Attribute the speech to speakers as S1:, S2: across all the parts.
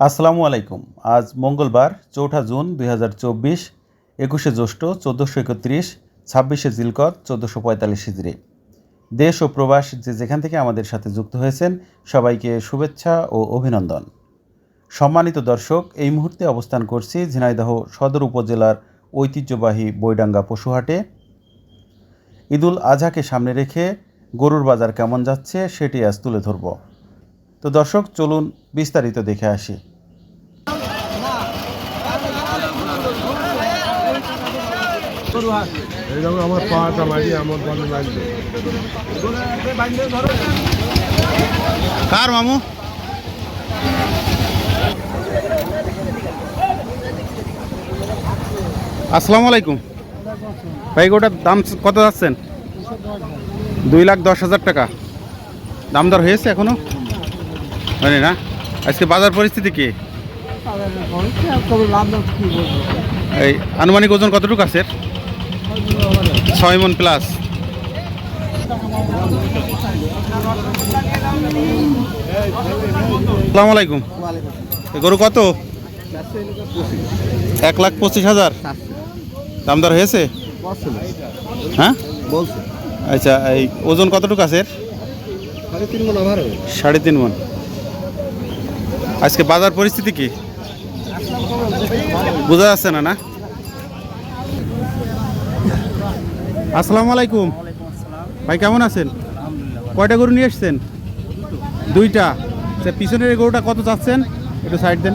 S1: আসসালামু আলাইকুম। আজ মঙ্গলবার, চৌঠা জুন দুই হাজার চব্বিশ, একুশে জ্যৈষ্ঠ চোদ্দোশো একত্রিশ, ছাব্বিশে জিলকত চোদ্দোশো পঁয়তাল্লিশ হিজড়ি। দেশ ও প্রবাস যে যেখান থেকে আমাদের সাথে যুক্ত হয়েছেন, সবাইকে শুভেচ্ছা ও অভিনন্দন। সম্মানিত দর্শক, এই মুহূর্তে অবস্থান করছি ঝিনাইদহ সদর উপজেলার ঐতিহ্যবাহী বৈডাঙ্গা পশুহাটে। ঈদুল আজহাকে সামনে রেখে গরুর বাজার কেমন যাচ্ছে, সেটি আজ তুলে ধরব। তো দর্শক, চলুন বিস্তারিত দেখে আসি।
S2: আমার
S1: কার মামু? আসসালামু আলাইকুম। ভাই গোটার দাম কত যাচ্ছেন? দুই লাখ দশ হাজার টাকা। দাম দর হয়েছে এখনও? হয়নি না? আজকে বাজার পরিস্থিতি কি? এই আনুমানিক ওজন কতটুকু আছে? ছয় মন প্লাস সালাম আলাইকুম। গরু কত? এক লাখ পঁচিশ হাজার। দাম দর হয়েছে? হ্যাঁ? আচ্ছা এই ওজন কতটুকু আছে?
S2: সাড়ে তিন মন আমার
S1: সাড়ে তিন মন আজকে বাজার পরিস্থিতি কি? বোঝা যাচ্ছে না না? আসসালামু আলাইকুম। ভাই, কেমন আছেন? কয়টা গরু নিয়ে এসছেন? দুইটা। সে পিছনের গরুটা কত চাচ্ছেন? একটু সাইড দেন।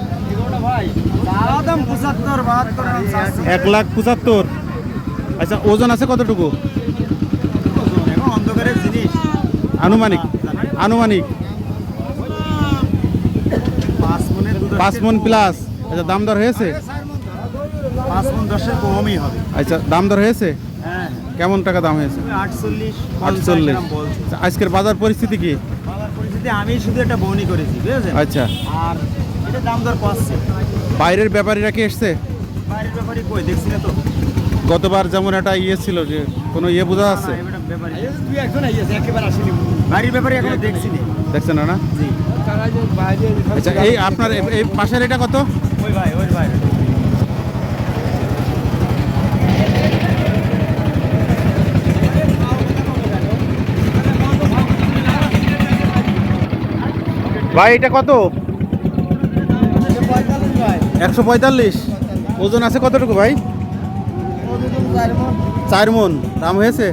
S1: এক লাখ পঁচাত্তর। আচ্ছা ওজন আছে কতটুকু? আনুমানিক। আনুমানিক।
S2: পাঁচ
S1: মন প্লাস আচ্ছা দাম দর হয়েছে?
S2: পাঁচ মন দশের কমই হবে।
S1: আচ্ছা দাম দর হয়েছে?
S2: হ্যাঁ।
S1: কেমন টাকা দাম হয়েছে?
S2: আটচল্লিশ
S1: আচ্ছা, আজকের বাজার পরিস্থিতি কি?
S2: আমি শুধু একটা করেছি বুঝেছেন?
S1: আচ্ছা।
S2: আর এটা দাম দর পাচ্ছে
S1: বাইরের ব্যাপারীরা কি এসছে?
S2: বাইরের ব্যাপারে কই? দেখছি না তো।
S1: গতবার যেমন একটা ইয়ে ছিল যে কোনো ইয়ে বোঝা আছে
S2: দুই একজন একেবারে আসেনি বাড়ির ব্যাপারে এখনও দেখছি না।
S1: দেখছেন না? না আচ্ছা এই আপনার এই পাশের এটা কত?
S2: ওই ভাই ওই ভাই
S1: ভাই এটা কত? একশো পঁয়তাল্লিশ। ওজন আছে কতটুকু ভাই? চার মন। দাম হয়েছে?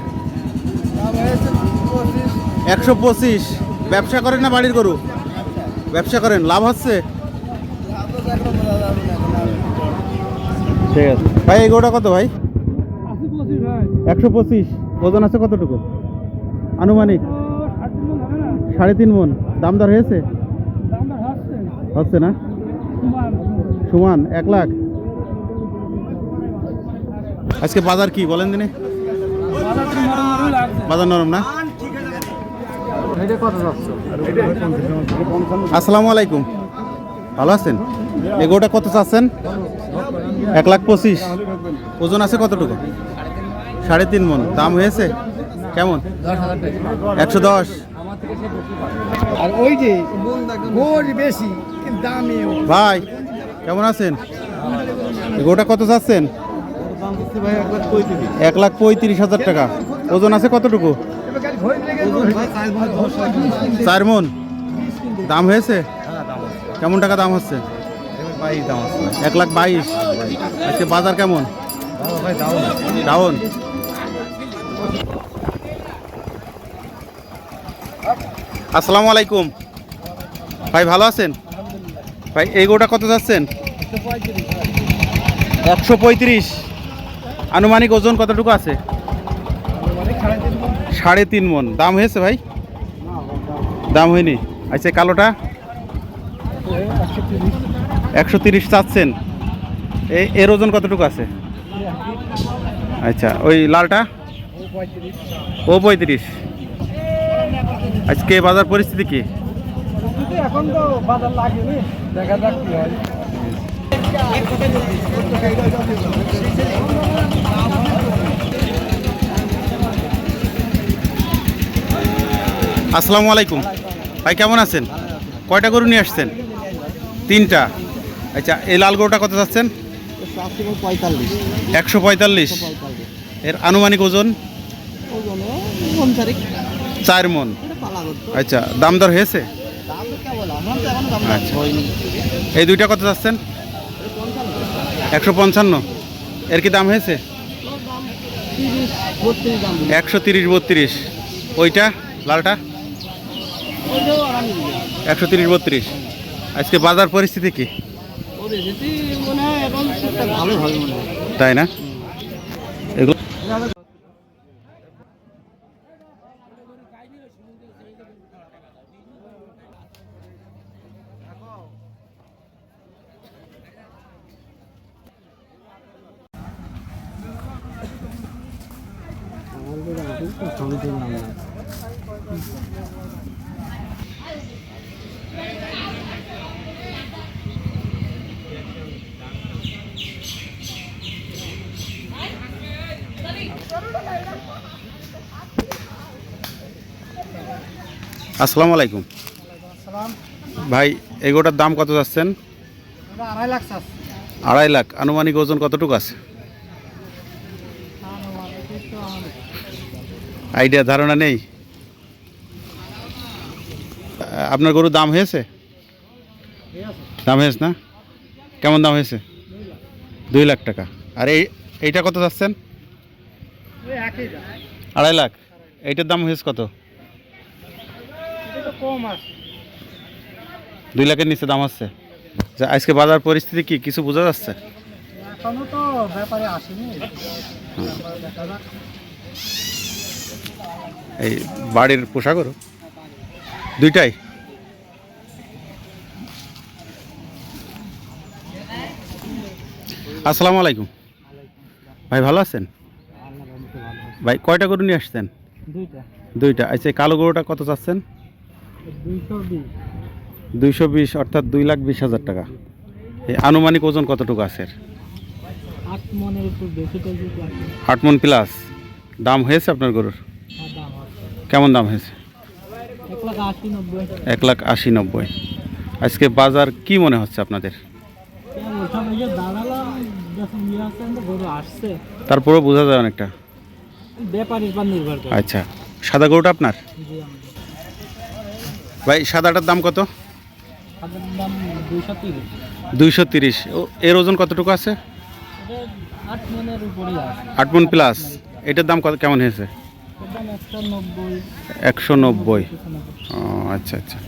S1: একশো পঁচিশ। ব্যবসা করেন না বাড়ির গরু? ব্যবসা করেন লাভ হচ্ছে? ঠিক আছে। ভাই এই গরুটা কত ভাই? একশো পঁচিশ। ওজন আছে কতটুকু? আনুমানিক? সাড়ে তিন মন দাম দর হয়েছে? হচ্ছে। না? সমান। এক লাখ? আজকে বাজার কি বলেন দিনে বাজার নরম না? আসসালামু আলাইকুম। ভালো আছেন? এগোটা কত চাচ্ছেন? এক লাখ পঁচিশ। ওজন আছে কতটুকু? সাড়ে তিন মন। দাম হয়েছে? কেমন? একশো দশ।
S2: আর ওই যে বেশি কিন্তু
S1: ভাই কেমন আছেন? এগোটা কত চাচ্ছেন? এক লাখ পঁয়ত্রিশ হাজার টাকা। ওজন আছে কতটুকু? চার মন দাম হয়েছে? কেমন টাকা দাম হচ্ছে? এক লাখ বাইশ। আজকে বাজার কেমন? ডাউন। আসসালামু আলাইকুম। ভাই, ভালো আছেন? ভাই, এই গোটা কত যাচ্ছেন? একশো পঁয়ত্রিশ। আনুমানিক ওজন কতটুকু আছে? সাড়ে তিন মন। দাম হয়েছে ভাই? দাম হয়নি? আচ্ছা কালোটা? একশো তিরিশ চাচ্ছেন। এর ওজন কতটুকু আছে? আচ্ছা ওই লালটা? ও পঁয়ত্রিশ। আজকে বাজার পরিস্থিতি কি?
S2: এখন তো বাজার লাগেনি দেখা যাক কি হয়
S1: আসসালামু আলাইকুম। ভাই, কেমন আছেন? কয়টা গরু নিয়ে আসছেন? তিনটা। আচ্ছা এই লাল গরুটা কত যাচ্ছেন একশো পঁয়তাল্লিশ। এর আনুমানিক ওজন? চার মন। আচ্ছা দাম দর হয়েছে? আচ্ছা। এই দুইটা কত যাচ্ছেন একশো পঞ্চান্ন। এর কি দাম হয়েছে? একশো তিরিশ বত্রিশ। ওইটা, লালটা? একশো তিরিশ বত্রিশ। আজকে বাজার পরিস্থিতি কি? তাই না? এগুলো আসসালামু আলাইকুম। ভাই এগোটার দাম কত যাচ্ছেন?
S2: আড়াই লাখ
S1: আনুমানিক ওজন কতটুকু আছে? আইডিয়া ধারণা নেই? আপনার গরুর দাম হয়েছে? দাম হয়েছে না? কেমন দাম হয়েছে? দুই লাখ। টাকা। আর এই এইটা কত যাচ্ছেন? আড়াই লাখ। এইটার দাম হয়েছে কত?
S2: কম আছে।
S1: দুই লাখের নিচে দাম আছে। যা আজকে বাজার পরিস্থিতি কি? কিছু বোঝা যাচ্ছে?
S2: এখনও তো ব্যাপারে আসেনি।
S1: এই বাড়ির পোশাক গরু দুইটাই? আসসালামু আলাইকুম। ভাই ভালো আছেন? ভাই কয়টা গরু নিয়ে আসছেন?
S2: দুইটা।
S1: দুইটা। আচ্ছা কালো গরুটা কত চাচ্ছেন?
S2: দুইশো বিশ।
S1: অর্থাৎ দুই লাখ বিশ হাজার টাকা। এই আনুমানিক ওজন কতটুকু আছে এর?
S2: আট মনের একটু বেশি টেশি লাগবে
S1: আট মন প্লাস। দাম হয়েছে আপনার গরুর?
S2: আছে।
S1: কেমন দাম হয়েছে?
S2: এক লাখ আশি নব্বই।
S1: আজকে বাজার কি মনে হচ্ছে আপনাদের? তারপরেও বোঝা যায় অনেকটা। আচ্ছা সাদা গরুটা আপনার? ভাই সাদাটার দাম কত?
S2: দুইশো তিরিশ।
S1: এর ওজন কতটুকু আছে?
S2: আট
S1: মন প্লাস এটার দাম কত কেমন হয়েছে? একশো নব্বই।
S2: একশো নব্বই।
S1: ও আচ্ছা আচ্ছা।